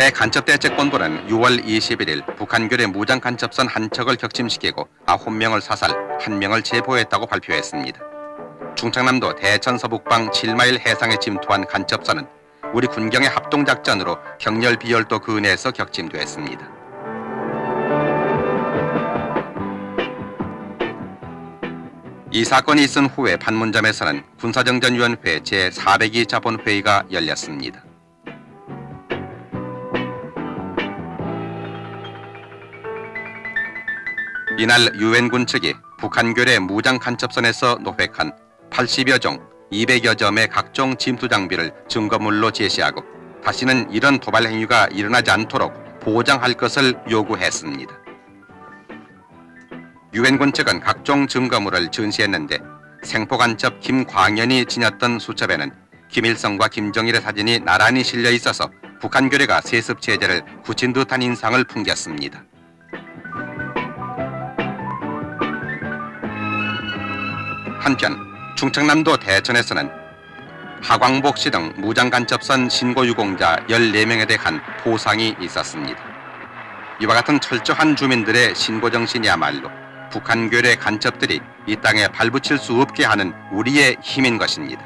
대간첩대책본부는 6월 21일 북한교의 무장 간첩선 한 척을 격침시키고 9명을 사살, 1명을 체포했다고 발표했습니다. 충청남도 대천 서북방 7마일 해상에 침투한 간첩선은 우리 군경의 합동작전으로 경렬 비열도 근해에서 격침됐습니다. 이 사건이 있은 후에 판문점에서는 군사정전위원회 제402차 본회의가 열렸습니다. 이날 유엔군 측이 북한교의 무장 간첩선에서 노획한 80여 종, 200여 점의 각종 침투 장비를 증거물로 제시하고 다시는 이런 도발 행위가 일어나지 않도록 보장할 것을 요구했습니다. 유엔군 측은 각종 증거물을 전시했는데 생포 간첩 김광현이 지녔던 수첩에는 김일성과 김정일의 사진이 나란히 실려 있어서 북한 교례가 세습 체제를 굳힌 듯한 인상을 풍겼습니다. 한편 충청남도 대천에서는 하광복 씨 등 무장간첩선 신고 유공자 14명에 대한 포상이 있었습니다. 이와 같은 철저한 주민들의 신고 정신이야말로 북한 교례 간첩들이 이 땅에 발붙일 수 없게 하는 우리의 힘인 것입니다.